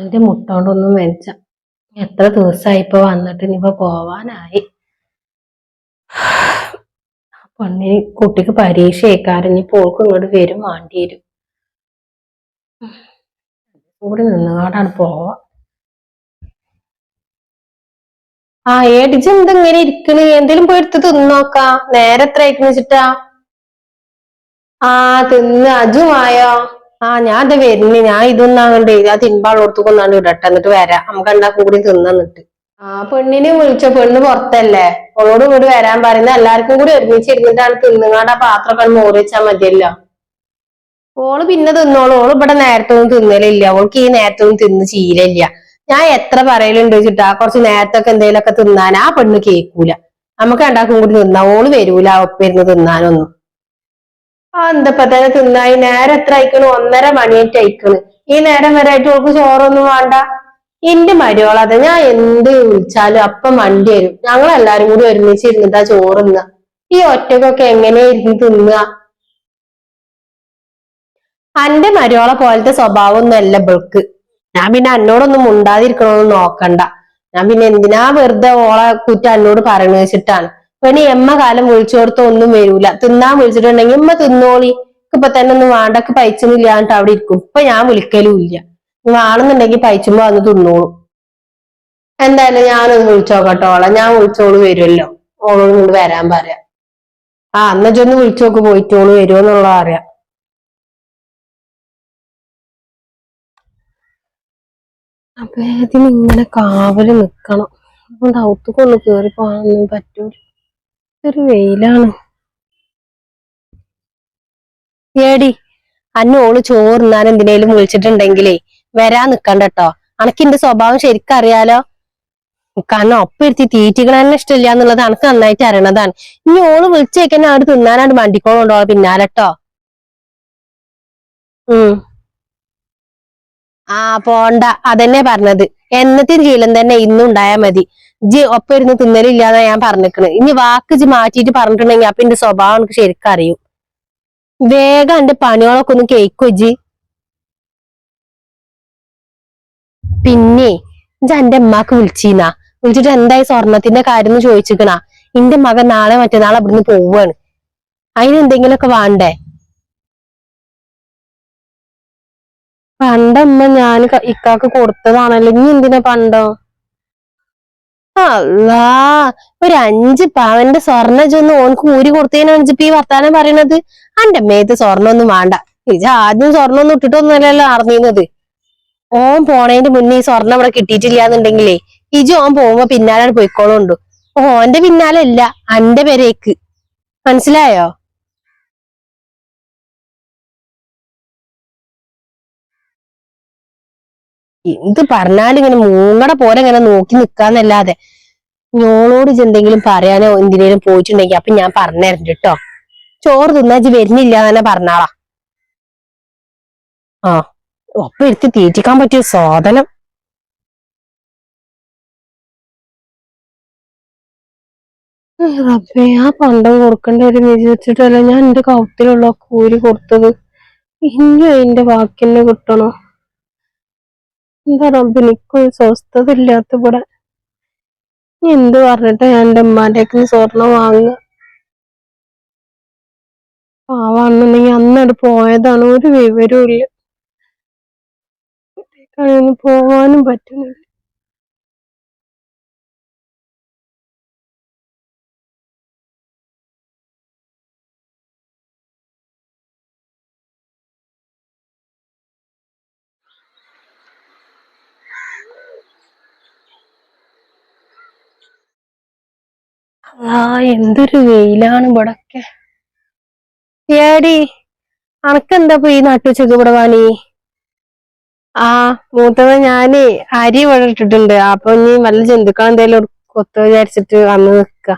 ആ കാലിന്റെ മുട്ടോണ്ടൊന്നും വെച്ച. എത്ര ദിവസമായി ഇപ്പൊ വന്നിട്ട് ഇനിയിപ്പോ പോവാനായി. പൊണ്ണി കുട്ടിക്ക് പരീക്ഷ കേൾക്കാറ് ഇനി പോൾക്ക് ഇങ്ങോട്ട് വരും വേണ്ടി വരും കൂടി നിന്നുകൊണ്ടാണ് പോവാ. ആ ഏടിച്ച് എന്തെങ്ങനെ ഇരിക്കണ്? എന്തേലും പോയി എടുത്ത് തിന്നോക്കാ നേരെ എത്ര വെച്ചിട്ടാ? ആ തിന്ന്. അജുമായോ ആ ഞാൻ അത് വരുന്നു. ഞാൻ ഇതൊന്നും അങ്ങോട്ട് ആ തിരുമ്പാളോടത്ത് കൊണ്ടാണ്ട് ഇടട്ടെ. എന്നിട്ട് വരാം. നമുക്ക് ഉണ്ടാക്കും കൂടി തിന്നിട്ട് ആ പെണ്ണിനെ വിളിച്ച? പെണ്ണ് പുറത്തല്ലേ? അവളോട് കൂടി വരാൻ പറയുന്ന എല്ലാവർക്കും കൂടി ഒരുമിച്ചിരുന്നിട്ടാണ് തിന്നുങ്ങാണ്ട് ആ പാത്രമൊക്കെ മോറി വെച്ചാൽ മതിയല്ലോ. ഓൾ പിന്നെ തിന്നോളൂ. ഓൾ ഇവിടെ നേരത്തെ ഒന്നും തിന്നലില്ല. ഓൾക്ക് ഈ നേരത്തെ ഒന്നും തിന്ന് ശീലമില്ല. ഞാൻ എത്ര പറയലുണ്ട് വെച്ചിട്ടാ കുറച്ച് നേരത്തൊക്കെ എന്തെങ്കിലുമൊക്കെ തിന്നാൻ ആ പെണ്ണ് കേൾക്കൂല. നമുക്ക് രണ്ടാക്കും കൂടി തിന്നാ ഓൾ വരൂല. ഒപ്പിരുന്ന് തിന്നാനൊന്നും. ആ എന്തപ്പ തന്നെ തിന്നായി നേരം എത്ര അയക്കണു ഒന്നര മണിയായിട്ട് അയക്കണ് ഈ നേരം വരെ ആയിട്ട് ഓൾക്ക് ചോറൊന്നും വേണ്ട. എന്റെ മരുവളത് ഞാൻ എന്ത് വിളിച്ചാലും അപ്പം വണ്ടി വരും. ഞങ്ങൾ എല്ലാരും കൂടി ഒരുമിച്ച് ഇരുന്നിട്ടാ ചോറ് തിന്നുക ഈ ഒറ്റക്കൊക്കെ എങ്ങനെ ഇരുന്ന് തിന്നുക അന്റെ മരുവളെ പോലത്തെ സ്വഭാവം ഒന്നും അല്ല ബൾക്ക് ഞാൻ പിന്നെ എന്നോടൊന്നും മുണ്ടാതിരിക്കണമെന്ന് നോക്കണ്ട. ഞാൻ പിന്നെ എന്തിനാ വെറുതെ ഓളെ കുറ്റം എന്നോട് പറഞ്ഞു വെച്ചിട്ടാണ്. പിന്നെ എമ്മ കാലം വിളിച്ചോടത്ത് ഒന്നും വരൂല. തിന്നാൻ വിളിച്ചിട്ടുണ്ടെങ്കിൽ എമ്മ തിന്നോളി. ഇപ്പൊ തന്നെ ഒന്നും വേണ്ടക്ക് പൈച്ചൊന്നുമില്ലാണ്ട് അവിടെ ഇരിക്കും. ഇപ്പൊ ഞാൻ വിളിക്കലും ഇല്ല വാണെന്നുണ്ടെങ്കിൽ പൈച്ചുമ്പോ വന്ന് തിന്നോളൂ. എന്തായാലും ഞാനൊന്ന് വിളിച്ചോക്കട്ടോളാം ഞാൻ വിളിച്ചോൾ വരുമല്ലോ. ഓളോട് കൊണ്ട് വരാൻ പറയാം. ആ അന്നൊന്ന് വിളിച്ചോക്ക് പോയിട്ടോൾ വരുമെന്നുള്ള അറിയാം. അപ്പൊ ഇതിന് ഇങ്ങനെ കാവൽ നിക്കണം. അതുകൊണ്ട് ഔത്തുക്കൊന്ന് കേറി പോകാനൊന്നും പറ്റൂല. ഒരു വെയിലാണ്. ഏടി അന്നെ ഓൾ ചോറുന്നാൻ എന്തിനേലും വിളിച്ചിട്ടുണ്ടെങ്കിലേ വരാൻ നിക്കണ്ട കേട്ടോ അനക്കിന്റെ സ്വഭാവം ശരിക്കും അറിയാലോ? കാരണം ഒപ്പം ഇരുത്തി തീറ്റികൾ തന്നെ ഇഷ്ടമില്ല എന്നുള്ളത് അനക്ക് നന്നായിട്ട് അറിയണതാണ്. ഇനി ഓൾ വിളിച്ചേക്കന്നെ അവിടെ തിന്നാനാണ്ട് മണ്ടിക്കോളുണ്ടോ പിന്നാലട്ടോ ഉം. ആ പോണ്ട. അതന്നെ പറഞ്ഞത്. എന്നത്തിന് ശീലം തന്നെ ഇന്നും ഉണ്ടായാ മതി. ജി ഒപ്പം ഇരുന്ന് തിന്നലില്ലാന്നാ ഞാൻ പറഞ്ഞിക്കണ്. ഇനി വാക്ക് ജി മാറ്റിയിട്ട് പറഞ്ഞിട്ടുണ്ടെങ്കിൽ അപ്പൊ എന്റെ സ്വഭാവം എനിക്ക് ശരിക്കും അറിയും. വേഗം എന്റെ പണികളൊക്കെ ഒന്ന് കേക്കോ ജി പിന്നെ ഇജ്ജ് എന്റെ അമ്മയ്ക്ക് വിളിച്ചീനാ വിളിച്ചിട്ട് എന്തായി സ്വർണത്തിന്റെ കാര്യം എന്ന് എന്റെ മകൻ നാളെ മറ്റന്നാൾ അവിടുന്ന് പോവാണ്. അതിന് എന്തെങ്കിലുമൊക്കെ വേണ്ടേ? പണ്ടമ്മ ഞാൻ ഇക്കാക്ക് കൊടുത്തതാണല്ലോ. ഇനി എന്തിനാ പണ്ടോ? അല്ലാ ഒരു അഞ്ച് പവന്റെ സ്വർണ ചെന്ന് ഓനക്ക് ഊരി കൊടുത്തതിന് ഈ വർത്താനം പറയണത്. അന്റെ മേത്ത് സ്വർണൊന്നും വേണ്ട. ഇജ ആദ്യം സ്വർണൊന്നും ഇട്ടിട്ടൊന്നുമല്ലല്ലോ അറിഞ്ഞിരുന്നത് ഓൻ പോണേന്റെ മുന്നേ ഈ സ്വർണം ഇവിടെ കിട്ടിയിട്ടില്ല എന്നുണ്ടെങ്കിലേ ഇജു ഓൻ പോകുമ്പോ പിന്നാലെ പോയിക്കോളുണ്ടു ഓന്റെ പിന്നാലെ അല്ല അന്റെ പേരേക്ക്. മനസ്സിലായോ? എന്ത് പറഞ്ഞാലും ഇങ്ങനെ മൂങ്ങടെ പോലെ ഇങ്ങനെ നോക്കി നിക്കാന്നല്ലാതെ ഞോളോട് ഇതെന്തെങ്കിലും പറയാനോ എന്തിനേലും പോയിട്ടുണ്ടെങ്കിൽ അപ്പൊ ഞാൻ പറഞ്ഞുതരണ്ട് കേട്ടോ ചോറ് തിന്നാ ഇജ്ജ് വരുന്നില്ല തന്നെ പറഞ്ഞാളാ. ആ ഒപ്പം എടുത്ത് തീറ്റിക്കാൻ പറ്റിയ സാധനം. റബ്ബേ ആ പണ്ടം കൊടുക്കേണ്ട ഒരു വിചാരിച്ചിട്ടല്ല ഞാൻ എന്റെ കൗത്തിലുള്ള കൂലി കൊടുത്തത്. ഇനി അതിന്റെ ബാക്കിന്നെ കിട്ടണോ. എന്താ റബ്ബ് എനിക്കൊരു സ്വസ്ഥത ഇല്ലാത്ത ഇനി എന്ത് പറഞ്ഞിട്ട് ഞാൻ എന്റെ ഉമ്മാന്റെ സ്വർണം വാങ്ങുക? പാവാണെന്നുണ്ടെങ്കിൽ അന്നട് പോയതാണ്. ഒരു വിവരവും ഇല്ല. പോവാനും പറ്റുന്നില്ല ആ എന്തൊരു വെയിലാണ് ഇവിടൊക്കെ. ഏടി അനക്കെന്താ ഈ നട്ടുച്ചക്ക് ഇവിടെ പണി? ആ മൂത്തത് ഞാൻ അരി ഇവിടെ ഇട്ടിട്ടുണ്ട്. അപ്പൊ ഇനി വല്ല ജന്തുക്കൾ എന്തേലും കൊത്ത വിചാരിച്ചിട്ട് വന്ന് നിക്ക.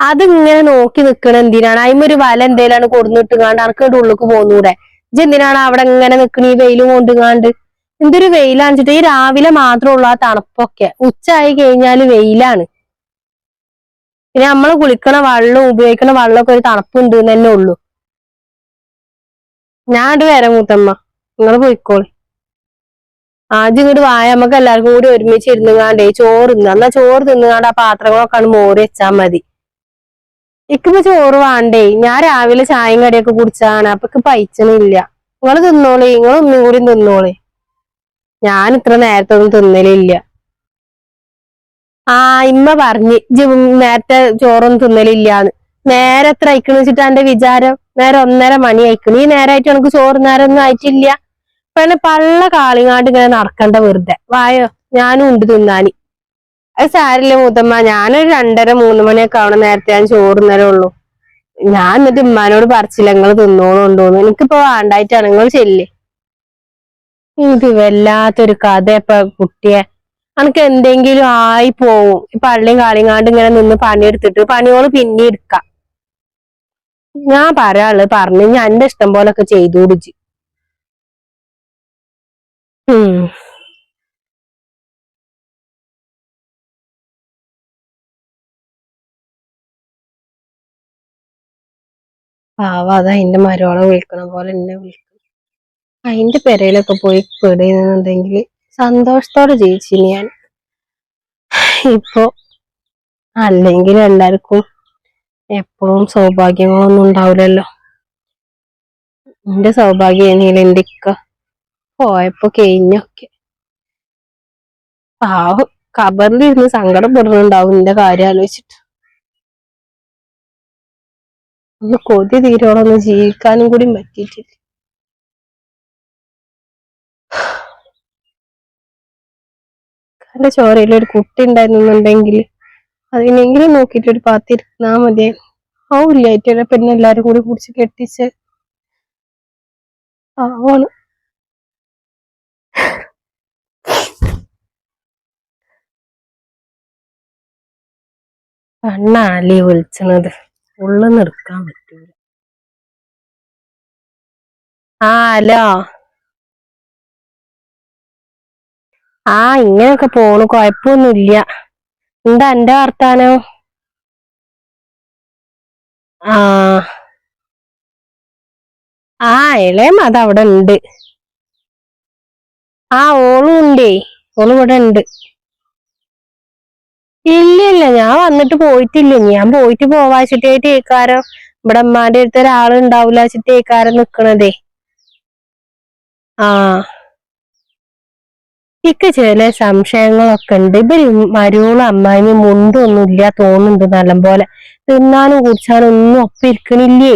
അതിങ്ങനെ നോക്കി നിക്കണ എന്തിനാണ്? അതിമൊരു വല എന്തേലാണ് കൊടുന്നിട്ടുകാണ്ട് അനക്കയുടെ ഉള്ളിക്ക് പോന്നൂടെ? ഇജ് എന്തിനാണ് അവിടെ ഇങ്ങനെ നിക്കണ ഈ വെയിലും കൊണ്ടുകാണ്ട് എന്തൊരു വെയിലാണെന്ന് വെച്ചിട്ട് ഈ രാവിലെ മാത്രമേ ആ തണുപ്പൊക്കെ. ഉച്ചയായി കഴിഞ്ഞാൽ വെയിലാണ്. പിന്നെ നമ്മൾ കുളിക്കണ വെള്ളം ഉപയോഗിക്കണ വെള്ളമൊക്കെ ഒരു തണുപ്പുണ്ട് തന്നെ ഉള്ളൂ. അത് വരാം മൂത്തമ്മ. നിങ്ങൾ പോയിക്കോളി. ആദ്യം ഇങ്ങോട്ട് വായ. നമുക്ക് എല്ലാവർക്കും കൂടി ഒരുമിച്ച് ഇരുന്നുങ്ങാണ്ടേ ചോറ് തിന്ന്. എന്നാ ചോറ് തിന്നുകാണ്ട് ആ പാത്രങ്ങളൊക്കെ ആണ് മോറി വെച്ചാൽ മതി. ഇക്കിപ്പോ ചോറ് വേണ്ടേ? ഞാൻ രാവിലെ ചായയും കടിയൊക്കെ കുടിച്ചാണ്. അപ്പൊ ഇക്ക് പൈച്ചണില്ല. നിങ്ങൾ തിന്നോളി. നിങ്ങൾ ഉമ്മയും കൂടി തിന്നോളി. ഞാൻ ഇത്ര നേരത്തെ ഒന്നും തിന്നലില്ല. ആ ഇമ്മ പറഞ്ഞ് നേരത്തെ ചോറൊന്നും തിന്നലില്ലാന്ന്. നേരെ എത്ര അയക്കണെന്ന് വെച്ചിട്ട് എന്റെ വിചാരം നേരെ ഒന്നര മണി അയക്കണു. ഈ നേരമായിട്ട് എനിക്ക് ചോറ് നേരം ഒന്നും ആയിട്ടില്ല പിന്നെ പള്ള കാളിങ്ങാണ്ട് ഇങ്ങനെ നടക്കണ്ട വെറുതെ. വായോ ഞാനും ഉണ്ട് തിന്നാനി. അത് സാരില്ല മൂത്തമ്മ ഞാനൊരു രണ്ടര മൂന്ന് മണിയൊക്കെ ആവണം നേരത്തെ ഞാൻ ചോറ് നേരം ഉള്ളൂ. ഞാൻ എന്നിട്ട് ഉമ്മാനോട് പറിച്ചില്ല നിങ്ങൾ തിന്നോളുണ്ടോന്ന് എനിക്കിപ്പോ വേണ്ടായിട്ടാണ് നിങ്ങൾ ചെല്ലേ. ഇത് വല്ലാത്തൊരു കഥ ഇപ്പൊ കുട്ടിയെ. അനക്ക് എന്തെങ്കിലും ആയി പോവും. പള്ളിയും കാളിങ്ങാണ്ട് ഇങ്ങനെ നിന്ന് പണിയെടുത്തിട്ട് പണിയോൾ പിന്നെ എടുക്കാം. ഞാൻ പറയാൾ പറഞ്ഞു ഞാൻ എന്റെ ഇഷ്ടം ചെയ്തു കൊടുച്ചു. ഉം. പാവ അതാ എന്റെ മരോളെ വിളിക്കണ പോലെ എന്നെ വിളിക്കും. അതിന്റെ പെരയിലൊക്കെ പോയി പെടുന്നുണ്ടെങ്കിൽ സന്തോഷത്തോടെ ജീവിച്ചിന് ഞാൻ. ഇപ്പൊ അല്ലെങ്കിൽ എല്ലാവർക്കും എപ്പോഴും സൗഭാഗ്യങ്ങളൊന്നും ഉണ്ടാവില്ലല്ലോ. എന്റെ സൗഭാഗ്യം ഇനിയിൽ എന്റെ ഇക്ക പോയപ്പോ കഴിഞ്ഞൊക്കെ. പാവം കബറിലിരുന്ന് സങ്കടപ്പെടുന്നുണ്ടാവും എന്റെ കാര്യം ആലോചിച്ചിട്ട്. ഒന്ന് കൊതി തീരോളം ഒന്ന് ജീവിക്കാനും കൂടി പറ്റിയിട്ടില്ല. എന്റെ ചോരയിൽ ഒരു കുട്ടി ഉണ്ടായിരുന്നുണ്ടെങ്കിൽ അതിനെങ്കിലും നോക്കിയിട്ട് ഒരു പാത്തിരുന്നാ മതി ആവില്ലായിട്ട് പിന്നെ എല്ലാരും കൂടി കുടിച്ച് കെട്ടിച്ച്. ആവാണ് കണ്ണാലി വിളിച്ചണത്. ഉള്ളു നിർക്കാൻ പറ്റൂല. ആ ഹലോ. ആ ഇങ്ങനെയൊക്കെ പോണു. കൊഴപ്പൊന്നുമില്ല. എന്താ എന്റെ വർത്താനം? ആ. ആ ഇളയം അത് അവിടെ ഉണ്ട്. ആ ഓളും ഉണ്ടേ. ഓൾ ഇവിടെ ഉണ്ട്. ഇല്ല ഇല്ല ഞാൻ വന്നിട്ട് പോയിട്ടില്ല. ഞാൻ പോയിട്ട് പോവാച്ചിട്ടായിട്ട് ഏക്കാരോ. ഇവിടെ അമ്മാന്റെ അടുത്ത് ഒരാൾ ഉണ്ടാവില്ല വെച്ചിട്ട് ഏക്കാരം നിക്കണതേ. ആ. ഇക്ക് ചില സംശയങ്ങളൊക്കെ ഉണ്ട്. ഇവർ മരുവളും അമ്മായി മുണ്ടൊന്നും ഇല്ല തോന്നുന്നുണ്ട് നല്ലപോലെ തിന്നാനും കുടിച്ചാനും ഒന്നും ഒപ്പം ഇരിക്കണില്ലേ?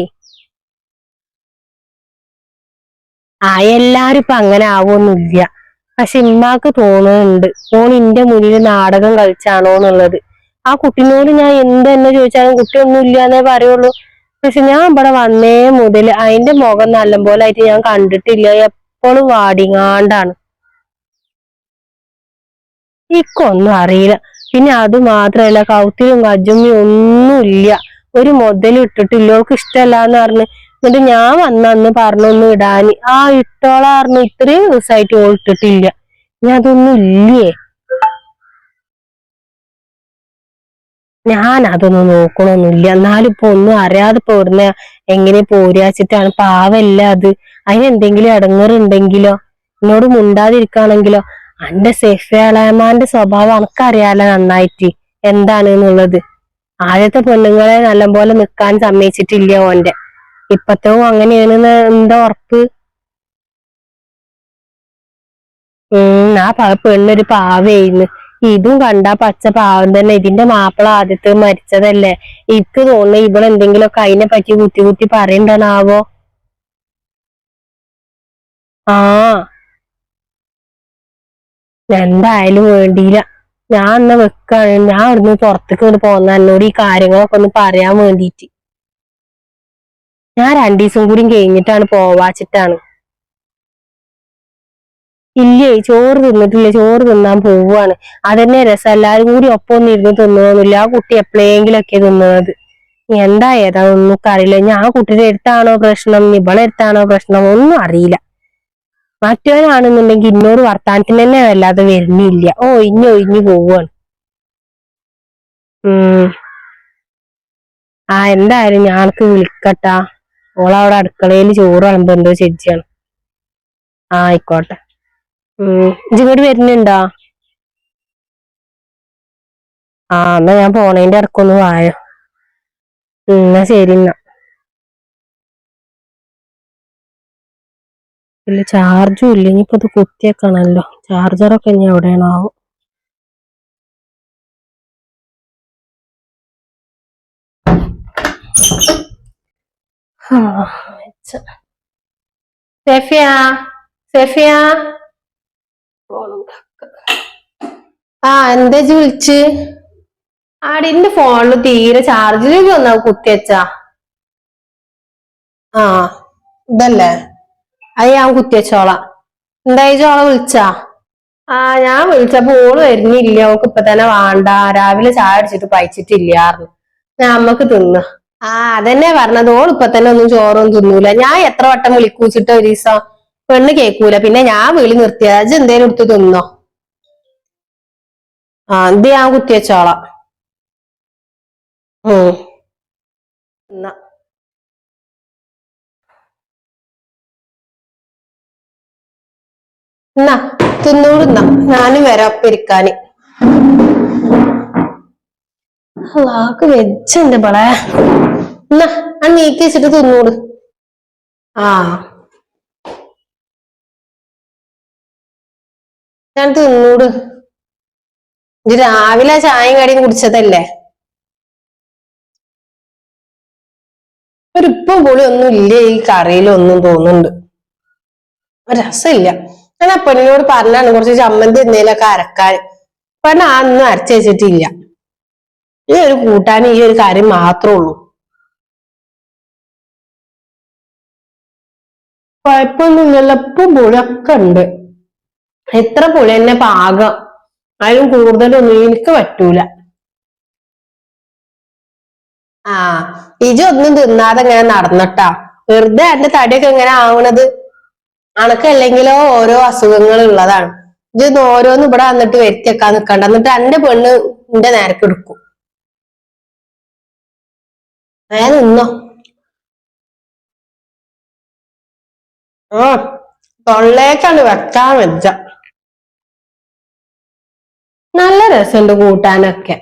ആ എല്ലാരും ഇപ്പൊ അങ്ങനെ ആവൊന്നുമില്ല. പക്ഷെ ഇമ്മാക്ക് തോന്നുന്നുണ്ട് ഓൺ ഇന്റെ മുന്നിൽ നാടകം കളിച്ചാണോ എന്നുള്ളത്. ആ കുട്ടിനോട് ഞാൻ എന്ത് ചോദിച്ചാലും കുട്ടി ഒന്നും ഇല്ലാന്നേ പറയുള്ളൂ. പക്ഷെ ഞാൻ ഇവിടെ വന്നേ മുതൽ അതിന്റെ മുഖം നല്ലപോലെ ആയിട്ട് ഞാൻ കണ്ടിട്ടില്ല. എപ്പോഴും വാടിങ്ങാണ്ടാണ്. ഇക്കൊന്നും അറിയില്ല. പിന്നെ അത് മാത്രല്ല കൗത്തിലും ഒന്നും ഒന്നുമില്ല. ഒരു മുതലും ഇട്ടിട്ട് ഇല്ലോക്ക് ഇഷ്ടല്ല എന്ന് പറഞ്ഞ് എന്നിട്ട് ഞാൻ വന്ന അന്ന് പറഞ്ഞൊന്നും ഇടാന്. ആ ഇട്ടോളായിരുന്നു ഇത്രയും ദിവസമായിട്ട് ഓൾ ഇട്ടിട്ടില്ല. ഞാൻ അതൊന്നും ഇല്ലേ? ഞാൻ അതൊന്നും നോക്കണമൊന്നുമില്ല എന്നാലും ഇപ്പൊ ഒന്നും അറിയാതെ പോരുന്ന എങ്ങനെ പോരാച്ചിട്ടാണ്. പാവല്ല അത്. അതിനെന്തെങ്കിലും ഇടങ്ങറുണ്ടെങ്കിലോ? എന്നോട് മുണ്ടാതിരിക്കാണെങ്കിലോ അന്റെ സേഫിയാളമാന്റെ സ്വഭാവം അനക്കറിയാലോ നന്നായിട്ട്. എന്താണ് എന്നുള്ളത്? ആദ്യത്തെ പെണ്ണുങ്ങളെ നല്ലപോലെ നിക്കാൻ സമ്മതിച്ചിട്ടില്ല ഓന്റെ. ഇപ്പത്തവും അങ്ങനെയാണ് എന്താ ഉറപ്പ്? ഉം ആ പെണ്ണൊരു പാവയായിരുന്നു. ഇതും കണ്ട പച്ച പാവം തന്നെ. ഇതിന്റെ മാപ്പിള ആദ്യത്തെ മരിച്ചതല്ലേ? എനിക്ക് തോന്നുന്നു ഇവളെന്തെങ്കിലുമൊക്കെ അതിനെ പറ്റി കുത്തി കുത്തി പറയണ്ടാവോ ആ. എന്തായാലും വേണ്ടിയില്ല. ഞാൻ അന്ന് വെക്കാണ് ഞാൻ അവിടുന്ന് പുറത്തേക്ക് കൊണ്ട് പോന്ന എന്നോട് ഈ കാര്യങ്ങളൊക്കെ ഒന്ന് പറയാൻ വേണ്ടിയിട്ട്. ഞാൻ രണ്ടു കൂടി കഴിഞ്ഞിട്ടാണ് പോവാച്ചിട്ടാണ്. ഇല്ലേ? ചോറ് തിന്നിട്ടില്ല? ചോറ് തിന്നാൻ പോവാണ്. അതന്നെ രസം. എല്ലാരും കൂടി ഒപ്പം ഒന്നും ഇരുന്ന് തിന്നണമെന്നില്ല ആ കുട്ടി എപ്പോഴെങ്കിലും ഒക്കെ തിന്നുന്നത് എന്താ ഏതാ ഒന്നും അറിയില്ല. ഞാൻ കുട്ടിയുടെ അടുത്താണോ പ്രശ്നം? ഇവളെ അടുത്താണോ പ്രശ്നം? ഒന്നും അറിയില്ല. മറ്റവനാണെന്നുണ്ടെങ്കിൽ ഇന്നോട് വർത്താനത്തിന് തന്നെ വല്ലാതെ വരുന്നില്ല. ഓ ഇനി ഒഴിഞ്ഞു പോവാണ്. ഉം. ആ എന്തായാലും ഞാനക്ക് വിളിക്കട്ടാ. ഓളവിടെ അടുക്കളയിൽ ചോറ് വിളമ്പോ എന്തോ ചേച്ചിയാണ്. ആ ആയിക്കോട്ടെ. ഉം. ഇങ്ങോട്ട് വരുന്നുണ്ടോ? ആ എന്നാ ഞാൻ പോണേന്റെ ഇടക്കൊന്ന് വായോ. എന്നാ ശരി എന്നാ. ഇല്ല ചാർജും ഇല്ല. ഇനിയിപ്പോൾ അത് കുത്തിയേക്കണമല്ലോ ചാർജറൊക്കെ ഇനി എവിടെയാണോ ആവും. സെഫിയ സെഫിയ. ആ എന്താ ചോദിച്ച് വിളിച്ച്? ആടിന്റെ ഫോണിൽ തീരെ ചാർജിലേക്ക് വന്നാ കുത്തിയച്ചാ. ആ ഇതല്ലേ? അത് ഞാൻ കുത്തിയച്ചോള എന്തായി ചോള വിളിച്ചാ? ആ ഞാൻ വിളിച്ചപ്പോ ഓൾ വരുന്നില്ല. ഓക്ക് ഇപ്പൊ തന്നെ വേണ്ട. രാവിലെ ചായ അടിച്ചിട്ട് പഴിച്ചിട്ടില്ലാർന്നു ഞാൻ അമ്മയ്ക്ക് തിന്ന. ആ അതന്നെ പറഞ്ഞത്. ഓൾ ഇപ്പൊ തന്നെ ഒന്നും ചോറൊന്നും തിന്നൂല. ഞാൻ എത്ര വട്ടം വിളിക്കൂച്ചിട്ട് ഒരു ദിവസം പെണ്ണ് കേക്കൂല. പിന്നെ ഞാൻ വിളി നിർത്തിയത്. അജ് എന്തേലും എടുത്ത് തിന്നോ? ആ എന്ത് ഞാൻ കുത്തിയച്ചോള ഉം. എന്നാ. എന്നാ തിന്നൂടുന്ന ഞാനും വരാം പെരുക്കാന്. ആക്ക് വെച്ചുണ്ട് ബളെ എന്നാ ആ നീക്കി വെച്ചിട്ട് തിന്നൂട് ആ. ഞാൻ തിന്നൂട് ഇത് രാവിലെ ചായയും കടിയും കുടിച്ചതല്ലേ? ഒരു ഉപ്പും ഒന്നും ഇല്ല ഈ കറിയിലൊന്നും തോന്നുന്നുണ്ട്. രസമില്ല. ഞാൻ ആ പെണ്ണിനോട് പറഞ്ഞാണ് കുറച്ച് ചമ്മന്തി എന്തെങ്കിലുമൊക്കെ അരക്കാൻ. പെണ്ണ അന്ന് അരച്ച് വെച്ചിട്ടില്ല. ഈ ഒരു കൂട്ടാൻ ഈ ഒരു കാര്യം മാത്രമേ ഉള്ളൂ. കുഴപ്പമൊന്നുമില്ലല്ലോ ഉപ്പും പുളിയൊക്കെ ഉണ്ട്. എത്ര പുഴ തന്നെ പാകം. അതിലും കൂടുതലൊന്നും എനിക്ക് പറ്റൂല. ആ ഇജൊന്നും തിന്നാതെ ഇങ്ങനെ നടന്നിട്ടാ. വെറുതെ എന്റെ തടിയൊക്കെ എങ്ങനെ ആവണത്. അണക്കല്ലെങ്കിലോ ഓരോ അസുഖങ്ങൾ ഉള്ളതാണ് ഇത് ഓരോന്ന് ഇവിടെ വന്നിട്ട് വരുത്തിയേക്കാൻ നിക്കണ്ട. എന്നിട്ട് എന്റെ പെണ്ണ് എന്റെ നേരക്ക് എടുക്കും. ഞാൻ നിന്നോ? ആ തൊള്ളേക്കാണ് വെക്കാൻ വെച്ച. നല്ല രസമുണ്ട് കൂട്ടാനൊക്കെ.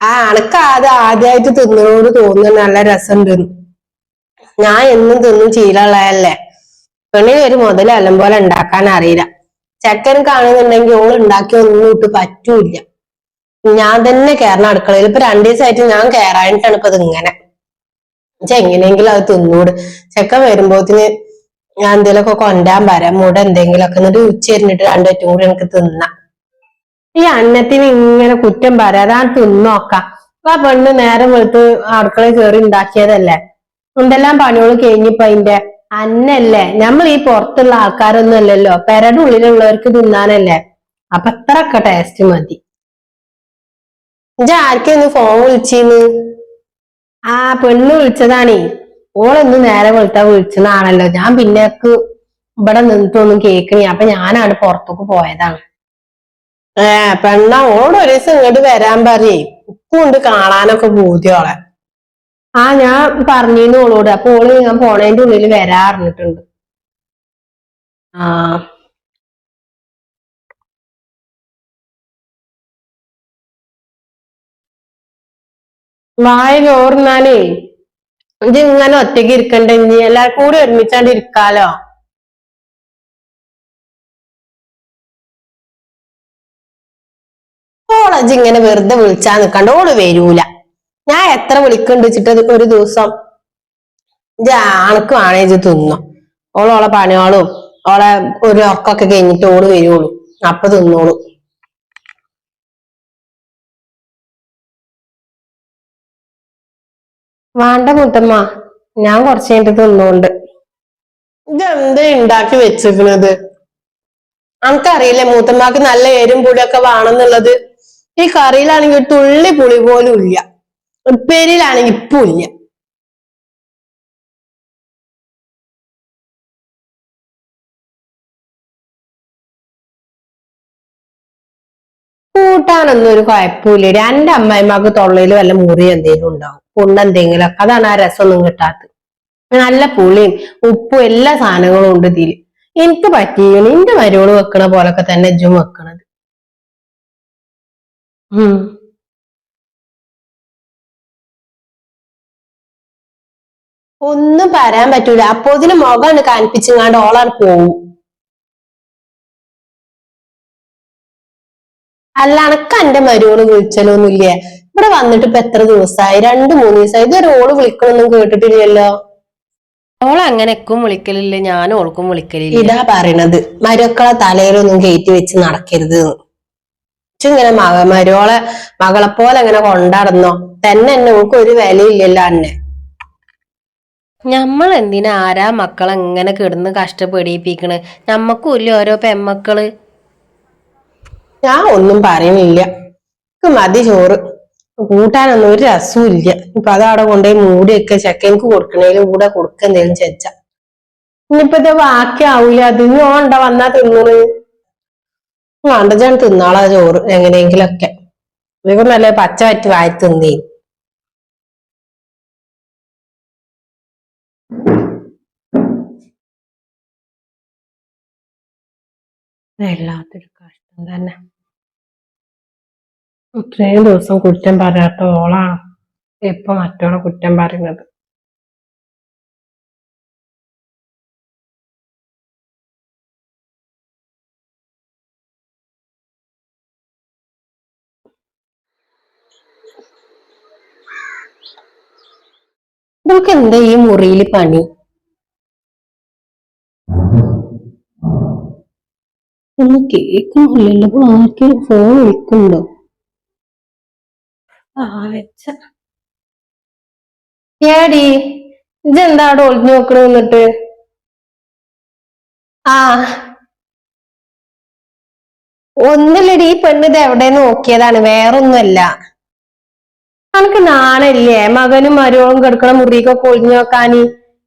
ആ അനക്ക് അത് ആദ്യമായിട്ട് തിന്നണോട് തോന്നുന്നു നല്ല രസമുണ്ട്. ഞാൻ എന്നും തിന്നും ശീലമുള്ളതല്ലേ? പെണ്ണിന് ഒരു മുതൽ എല്ലാം പോലെ ഉണ്ടാക്കാൻ അറിയില്ല. ചെക്കൻ കാണുന്നുണ്ടെങ്കിൽ ഓൾ ഉണ്ടാക്കി ഒന്നും ഇട്ട് പറ്റൂല ഞാൻ തന്നെ കയറണം അടുക്കളയിൽ. ഇപ്പൊ രണ്ടു ദിവസമായിട്ട് ഞാൻ കയറാനിട്ടാണ് ഇപ്പൊ ഇതിങ്ങനെ. എങ്ങനെയെങ്കിലും അത് തിന്നൂട്. ചെക്കൻ വരുമ്പോത്തിന് ഞാൻ എന്തെങ്കിലുമൊക്കെ കൊണ്ടാൻ വരാം മുട എന്തെങ്കിലും ഒക്കെ എന്നിട്ട് ഉച്ചരിഞ്ഞിട്ട് രണ്ടുപറ്റും കൂടി എനിക്ക് തിന്നാം. ഈ അന്നത്തിന് ഇങ്ങനെ കുറ്റം പറയാതെ ആ തിന്നോക്കാം. ആ പെണ്ണ് നേരം വെളുത്ത് അടുക്കളയിൽ കയറി ഉണ്ടാക്കിയതല്ലേ? എന്തെല്ലാം പണികൾ കഴിഞ്ഞിപ്പോ അതിന്റെ? അന്നല്ലേ. നമ്മൾ ഈ പുറത്തുള്ള ആൾക്കാരൊന്നും അല്ലല്ലോ പെരയുടെ ഉള്ളിലുള്ളവർക്ക് തിന്നാനല്ലേ. അപ്പൊ അത്രയൊക്കെ ടേസ്റ്റ് മതി. ആർക്കൊന്ന് ഫോൺ വിളിച്ചിന്ന്? ആ പെണ്ണ് വിളിച്ചതാണേ. ഓളൊന്ന് നേരെ വെളുത്താ വിളിച്ചതാണല്ലോ ഞാൻ പിന്നേക്ക് ഇവിടെ നിന്നിട്ടൊന്നും കേക്കണേ അപ്പൊ ഞാനാണ് പുറത്തേക്ക് പോയതാണ്. ഏ പെണ്ണ ഓളോട് ഒരു ദിവസം ഇങ്ങോട്ട് വരാൻ പറയേ. ഉപ്പുണ്ട് കാണാനൊക്കെ ബോധ്യോളെ ആ ഞാൻ പറഞ്ഞിരുന്നു ഓളോട്. അപ്പൊ ഓൾ ഞാൻ പോണേന്റെ ഉള്ളിൽ വരാ അറിഞ്ഞിട്ടുണ്ട് ആ. വായ ചോർന്നാലേ ഇത് ഇങ്ങനെ ഒറ്റയ്ക്ക് ഇരിക്കണ്ട? ഇനി എല്ലാവർക്കും കൂടി ഒരുമിച്ചാണ്ട് ഇരിക്കാലോ? ഓളജ് ഇങ്ങനെ വെറുതെ വിളിച്ചാ നിക്കണ്ട. ഓൾ വരൂല. ഞാൻ എത്ര വിളിക്കണ്ട് വെച്ചിട്ട് ഒരു ദിവസം ആണക്ക് വേണേ ഇത് തിന്നോ. ഓളോളെ പണിയോളും ഓളെ ഒരു ഉറക്കൊക്കെ കഴിഞ്ഞിട്ട് ഓൾ വരുള്ളൂ. അപ്പൊ തിന്നോളൂ. വേണ്ട മുത്തമ്മ ഞാൻ കുറച്ച് കഴിഞ്ഞിട്ട് തിന്നോണ്ട്. ഇതെന്താ ഉണ്ടാക്കി വെച്ചിരിക്കണത്? അനക്കറിയില്ലേ മൂത്തമ്മക്ക് നല്ല എരും പുളിയൊക്കെ വേണമെന്നുള്ളത് ഈ കറിയിലാണെങ്കിൽ തുള്ളി പുളി പോലും ഇല്ല. ഉപ്പേരിയിലാണെങ്കിൽ ഇപ്പം ഇല്ല. ഒരു കുഴപ്പമില്ല. എന്റെ അമ്മായിമാക്ക് തൊള്ളയിൽ വല്ല മുറി എന്തെങ്കിലും ഉണ്ടാവും. പുണ്ണെന്തെങ്കിലും ഒക്കെ. അതാണ് ആ രസമൊന്നും കിട്ടാത്തത്. നല്ല പുളിയും ഉപ്പും എല്ലാ സാധനങ്ങളും ഉണ്ട് ഇതിൽ എനിക്ക് പറ്റിയ എന്റെ മരോൾ വെക്കണ പോലൊക്കെ തന്നെ ജും വെക്കണത്. ഉം. ഒന്നും പറയാൻ പറ്റൂല. അപ്പോ ഇതിന് മുഖമാണ് കാണിപ്പിച്ചങ്ങാണ്ട് ഓളാണ് പോവും. അല്ല അനക്ക് എന്റെ മരുവോൾ വിളിച്ചലൊന്നുമില്ല? ഇവിടെ വന്നിട്ട് ഇപ്പൊ എത്ര ദിവസമായി രണ്ടു മൂന്ന് ദിവസമായി ഇതൊരു ഓൾ വിളിക്കണൊന്നും കേട്ടിട്ടില്ലല്ലോ. ഓൾ അങ്ങനെക്കും വിളിക്കലില്ല. ഞാനും ഓൾക്കും വിളിക്കലില്ല. ഇതാ പറയണത്. മരുക്കളെ തലയിലൊന്നും കയറ്റി വെച്ച് നടക്കരുത്. ഇങ്ങനെ മക മരോളെ മകളെ പോലെ അങ്ങനെ കൊണ്ടാടുന്നോ. തന്നെ എന്നെ ഓൾക്ക് ഒരു വിലയില്ലല്ലോ അന്നെ. ഞമ്മൾ എന്തിനാ ആരാ മക്കളെ എങ്ങനെ കിടന്ന് കഷ്ടപ്പെടിപ്പിക്കണ്? നമ്മക്കുമില്ല ഓരോ പെമ്മക്കൾ. ഞാൻ ഒന്നും പറയുന്നില്ല എനിക്ക് മതി ചോറ്. കൂട്ടാനൊന്നും ഒരു രസവും ഇല്ല. ഇപ്പൊ അതവിടെ കൊണ്ടുപോയി മൂടിയൊക്കെ ചെക്കൻക്ക് കൊടുക്കണേലും കൂടെ കൊടുക്ക എന്തേലും ചെച്ച. ഇനിയിപ്പോ ഇത് ബാക്കി ആവൂല അത് ഇനി ഓണ്ട വന്നാ തിന്നണ് വേണ്ടച്ചാണ് തിന്നാളാ ചോറ് എങ്ങനെയെങ്കിലൊക്കെ. ഇതൊക്കെ നല്ല പച്ച പറ്റി വായി തിന്നേ വല്ലാത്തൊരു കഷ്ടം തന്നെ. ഇത്രയും ദിവസം കുറ്റം പറയാത്ത ഓളാണ് ഇപ്പൊ മറ്റോളെ കുറ്റം പറയുന്നത്. ഇവൾക്ക് എന്താ ഈ മുറിയിൽ പണി? ഒന്ന് കേൾക്കുന്നില്ലല്ലോ ഇപ്പൊ ആർക്കും ഫോൺ വിളിക്കുന്നുണ്ടോ? ഏടി ഇതെന്താ അവിടെ ഒളിഞ്ഞു നോക്കണ എന്നിട്ട്? ആ. ഒന്നില്ലടി ഈ പെണ്ണ് ഇത് എവിടെ നോക്കിയതാണ്? വേറൊന്നുമല്ല. നമുക്ക് നാണല്ലേ? മകനും മരുവളും കിടക്കണ മുറിയൊക്കെ ഒളിഞ്ഞു നോക്കാനി.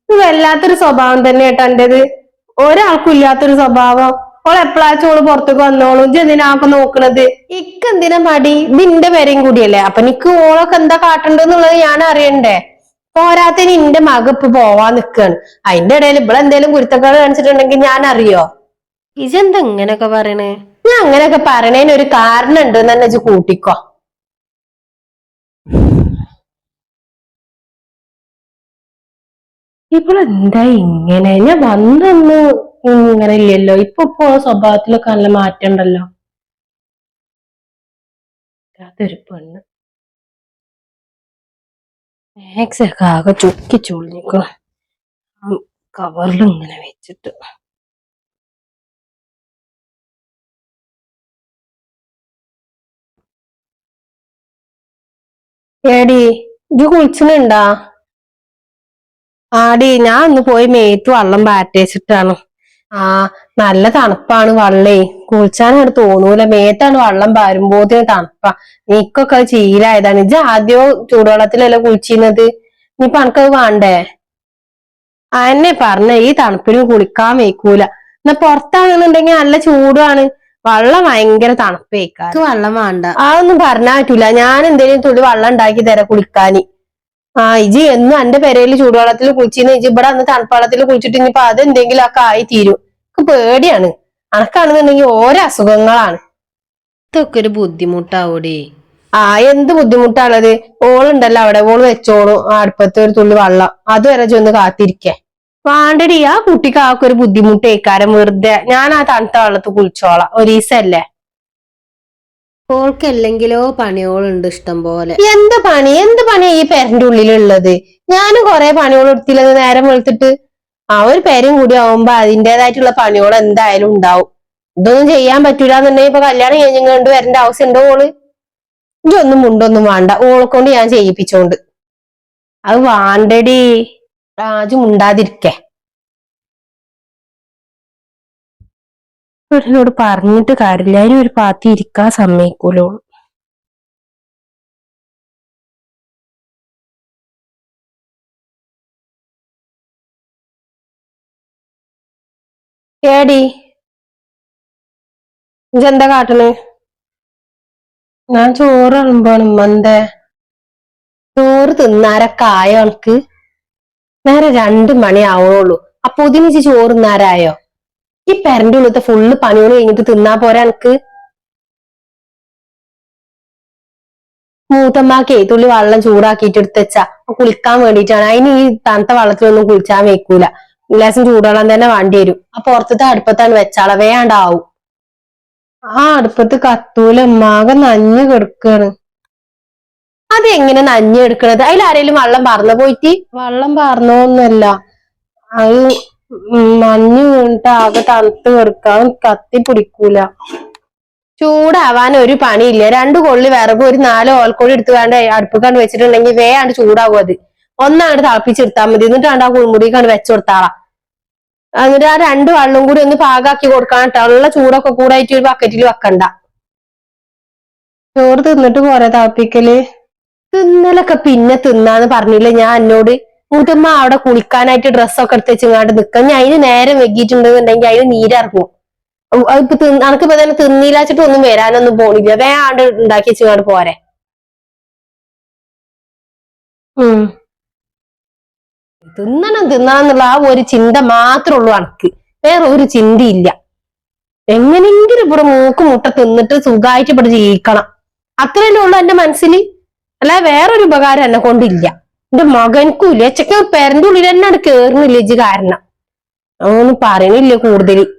ഇത് വല്ലാത്തൊരു സ്വഭാവം തന്നെ കേട്ടോ എന്റേത് ഒരാൾക്കും ഇല്ലാത്തൊരു സ്വഭാവം. ഓൾ എപ്പോഴാച്ചും ഓൾ പുറത്തേക്ക് വന്നോളും. ഇജ്ജ് എന്തിനാക്കെ നോക്കണത്? ഇക്ക് എന്തിനാ മടി? നിന്റെ പേരെയും കൂടിയല്ലേ? അപ്പൊ നിക്ക് ഓളൊക്കെ എന്താ കാട്ടണ്ടെന്നുള്ളത് ഞാൻ അറിയണ്ടേ. പോരാത്തതിന് നിന്റെ മക ഇപ്പൊ പോവാൻ നിക്കാണ്. അതിന്റെ ഇടയിൽ ഇവിടെ എന്തേലും കുരുത്തക്കേട് കാണിച്ചിട്ടുണ്ടെങ്കിൽ ഞാൻ അറിയോ? ഇജെന്താ ഇങ്ങനൊക്കെ പറയണേ? ഞാൻ അങ്ങനെയൊക്കെ പറയണേന് ഒരു കാരണം ഉണ്ട് തന്നെ ഇജ്ജ് കൂട്ടിക്കോ. ഇവളെന്താ ഇങ്ങനെ? ഞാൻ വന്നൊന്ന് ഇങ്ങനെ ഇല്ലല്ലോ ഇപ്പൊ ഇപ്പൊ സ്വഭാവത്തിലൊക്കെ നല്ല മാറ്റം ഉണ്ടല്ലോ അതൊരു പെണ്ണ് മാക്സൊക്കെ ആകെ ചുക്കി ചുളിഞ്ഞിക്കണം. കവറിൽ ഇങ്ങനെ വെച്ചിട്ട്. ഏടി ഇത് കുളിച്ചിട്ടുണ്ടാ ആടി ഞാൻ ഒന്ന് പോയി മേത്ത് വെള്ളം പാറ്റേച്ചിട്ടാണ്. ആ നല്ല തണുപ്പാണ് വള്ളേ. കുളിച്ചാനോട് തോന്നൂല. മേത്താണ് വള്ളം പാരുമ്പോത്തിന് തണുപ്പാ. നീക്കൊക്കെ ചീലായതാണ് ഇജ് ആദ്യോ ചൂടുവെള്ളത്തിലല്ലേ കുളിച്ചിരുന്നത്? ഇനിയിപ്പൊ അനക്കത് വേണ്ടേ? അന്നെ പറഞ്ഞ ഈ തണുപ്പിന് കുളിക്കാൻ വയ്ക്കൂല. എന്നാ പുറത്താണെന്നുണ്ടെങ്കിൽ നല്ല ചൂടാണ്. വള്ളം ഭയങ്കര തണുപ്പേക്കാ വള്ളം വേണ്ട. അതൊന്നും പറഞ്ഞാ പറ്റൂല. ഞാൻ എന്തേലും തുള്ളി വള്ളം ഉണ്ടാക്കി തരാം കുളിക്കാന്. ആ ഇജി എന്നും എന്റെ പെരയിൽ ചൂടുവെള്ളത്തിൽ കുളിച്ചിന്ന് ഇജി ഇവിടെ അന്ന് തണുപ്പ് വെള്ളത്തിൽ കുളിച്ചിട്ട് ഇനിയിപ്പൊ അതെന്തെങ്കിലും ഒക്കെ ആയി തീരും എനിക്ക് പേടിയാണ്. അനക്കാണെന്നുണ്ടെങ്കിൽ ഓരോ അസുഖങ്ങളാണ്. ഇതൊക്കെ ഒരു ബുദ്ധിമുട്ടാവൂടേ. ആ എന്ത് ബുദ്ധിമുട്ടാണത്? ഓളുണ്ടല്ലോ അവിടെ. ഓൾ വെച്ചോളും. ആ അടുപ്പത്തെ ഒരു തുള്ളി വെള്ളം. അതുവരെ ചെന്ന് കാത്തിരിക്കേ. വാണ്ടടി ആ കുട്ടിക്ക് ആക്കെ ഒരു ബുദ്ധിമുട്ടേക്കാരം. വെറുതെ. ഞാൻ ആ തണുത്ത വെള്ളത്തിൽ കുളിച്ചോളാം. ഒരീസല്ലേ? ഓൾക്കല്ലെങ്കിലോ പണിയോളുണ്ട് ഇഷ്ടം പോലെ. എന്ത് പണി? എന്ത് പണി ഈ പെരന്റെ ഉള്ളിലുള്ളത്? ഞാനും കൊറേ എടുത്തില്ലത് നേരം വെളുത്തിട്ട് ആ ഒരു പേരും കൂടി ആവുമ്പോ അതിന്റെതായിട്ടുള്ള പണികൾ എന്തായാലും ഉണ്ടാവും. ഇതൊന്നും ചെയ്യാൻ പറ്റൂല എന്നുണ്ടെങ്കിൽ ഇപ്പൊ കല്യാണം കഴിഞ്ഞുകൊണ്ട് വരേണ്ട ആവശ്യം ഉണ്ടോ ഓൾ ഇതൊന്നും മുണ്ടൊന്നും വേണ്ട. ഓളെ കൊണ്ട് ഞാൻ ചെയ്യിപ്പിച്ചോണ്ട്. അത് വാണ്ടടി. രാജു മുണ്ടാതിരിക്കേ. എന്നോട് പറഞ്ഞിട്ട് കാര്യമില്ല. അതിനൊരു പാത്തി ഇരിക്കാൻ സമ്മതിക്കൂലോ ഏടി ഇജെന്താ കാട്ടണ്? ഞാൻ ചോറ് വിളമ്പാണ് ഉമ്മന്റെ. ചോറ് തിന്നാരൊക്കെ ആയോ എനക്ക് നേരെ രണ്ടു മണി ആവുള്ളൂ അപ്പൊ ഒതിനിച്ച് ചോറ് തിന്നാരായോ ഈ പെരന്റെ ഉള്ളത്തെ ഫുള്ള് പണിയോട് കഴിഞ്ഞിട്ട് തിന്നാ പോരാ എനിക്ക് മൂത്തമ്മാക്കേ തുള്ളി വെള്ളം ചൂടാക്കിയിട്ട് എടുത്തുവെച്ചാ കുളിക്കാൻ വേണ്ടിയിട്ടാണ്. അതിന് ഈ തണുത്ത വെള്ളത്തിലൊന്നും കുളിച്ചാൻ വെക്കൂല. ഗ്ലാസും ചൂടുവെള്ളം തന്നെ വേണ്ടി വരും. ആ പുറത്തത്തെ അടുപ്പത്താണ് വെച്ചളവേണ്ടാവും. ആ അടുപ്പത്ത് കത്തൂല ഉമ്മാകെ നഞ്ഞു കിടക്കാണ്. അത് എങ്ങനെ നഞ്ഞു എടുക്കണത് അതിൽ ആരെങ്കിലും വെള്ളം പറന്നു പോയിട്ട്? വെള്ളം പറന്നോന്നല്ല അത് മഞ്ഞ് വീണിട്ട് ആകെ തണുത്ത് കിടക്കാൻ കത്തി പിടിക്കൂല. ചൂടാവാൻ ഒരു പണിയില്ല. രണ്ടു കൊള്ളി വിറകും ഒരു നാല് ഓൽക്കൊടി എടുത്തു വേണ്ട കണ്ട് വെച്ചിട്ടുണ്ടെങ്കിൽ വേണ്ട ചൂടാവും അത്. ഒന്നാണ്ട് തിളപ്പിച്ചെടുത്താൽ മതി. എന്നിട്ട് വേണ്ട ആ കണ്ട് വെച്ചു കൊടുത്താളാ എന്നിട്ട് ആ രണ്ട് വെള്ളം കൂടി ഒന്ന് പാകാക്കി കൊടുക്കണം. ഉള്ള ചൂടൊക്കെ കൂടായിട്ട് ഒരു ബക്കറ്റിൽ വെക്കണ്ട. ചോറ് തിന്നിട്ട് കൊറേ തിളപ്പിക്കൽ? തിന്നലൊക്കെ പിന്നെ തിന്നാന്ന് പറഞ്ഞില്ലേ ഞാൻ എന്നോട് മൂത്തമ്മ അവിടെ കുളിക്കാനായിട്ട് ഡ്രസ്സൊക്കെ എടുത്ത് വെച്ചിങ്ങാണ്ട് നിക്കാം. ഞാൻ അതിന് നേരം വെക്കിയിട്ടുണ്ടെന്നുണ്ടെങ്കിൽ അതിന് നീരിറങ്ങും. അതിപ്പോ അനക്കിപ്പോ തന്നെ തിന്നില്ലാച്ചിട്ട് ഒന്നും വരാനൊന്നും പോണില്ല. വേണ്ട ഉണ്ടാക്കി വെച്ചിങ്ങാണ്ട് പോരെ. ഉം. തിന്നണം തിന്നാന്നുള്ള ആ ഒരു ചിന്ത മാത്രമേ ഉള്ളൂ അനക്ക്. വേറെ ഒരു ചിന്തയില്ല. എങ്ങനെങ്കിലും ഇവിടെ മൂക്ക് മുട്ട തിന്നിട്ട് സുഖമായിട്ട് ഇവിടെ ജീവിക്കണം. അത്രയല്ലേ ഉള്ളൂ എന്റെ മനസ്സിൽ അല്ല വേറൊരു ഉപകാരം എന്നെ കൊണ്ടില്ല. എന്റെ മകൻക്കും ഇല്ല. ചെക്കൻ പെരന്റെ ഉള്ളിൽ തന്നെ കേറുന്നില്ല ഇജ്ജ് കാരണം. അതൊന്നും പറയണില്ല കൂടുതൽ.